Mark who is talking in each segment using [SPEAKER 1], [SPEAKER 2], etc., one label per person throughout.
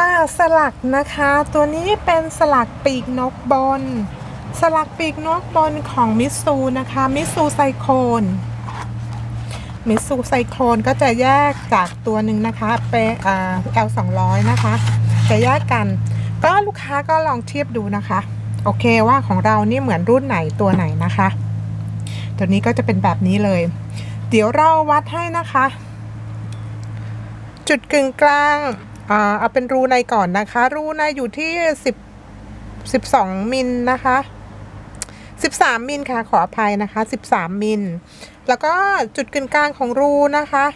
[SPEAKER 1] ค่ะสลักนะคะตัวนี้เป็นสลักปีกนกบน สลักปีกนกบนของมิสซูนะคะมิสซูไซโคนมิสซูไซโคนก็จะแยกจากตัวหนึ่งนะคะเป็นอ่า L 2 0 0นะคะ จะแยกกัน ก็ลูกค้าก็ลองเทียบดูนะคะ โอเคว่าของเรานี่เหมือนรุ่นไหนตัวไหนนะคะ ตัวนี้ก็จะเป็นแบบนี้เลย เดี๋ยวเราวัดให้นะคะ จุดกึ่งกลาง อ่าเอาเป็นรูในก่อนนะคะ รูในอยู่ที่สิบสิบสองมิลนะคะสิบสามมิลค่ะขออภัยนะคะสิบสามมิลแล้วก็จุดกึ่งกลางของรูนะคะ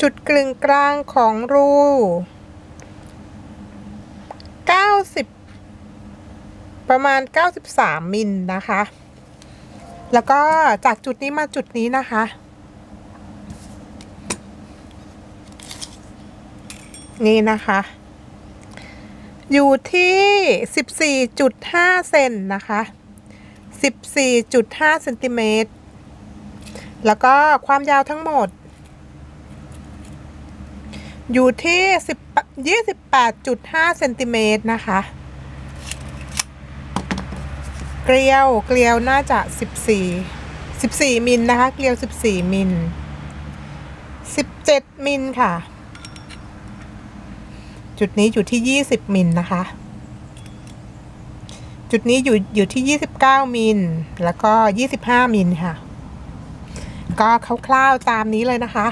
[SPEAKER 1] จุดกึ่งกลางของรูเก้าสิบประมาณเก้าสิบสามมิลนะคะ แล้วก็จากจุดนี้มาจุดนี้นะคะ นี่นะคะ อยู่ที่ 14.5 เซนนะคะ 14.5เซนติเมตร แล้วก็ความยาวทั้งหมด อยู่ที่10 28.5เซนติเมตรนะคะ เกลียว เกลียวน่าจะ 14 14 มิลนะคะ เกลียว 14 มิล 17 มิลค่ะ จุดนี้อยู่ที่ 20 มิลนะคะ จุดนี้อยู่อยู่ที่ 29 มิลแล้วก็ 25 มิลค่ะ ก็คร่าวๆตามนี้เลยนะคะ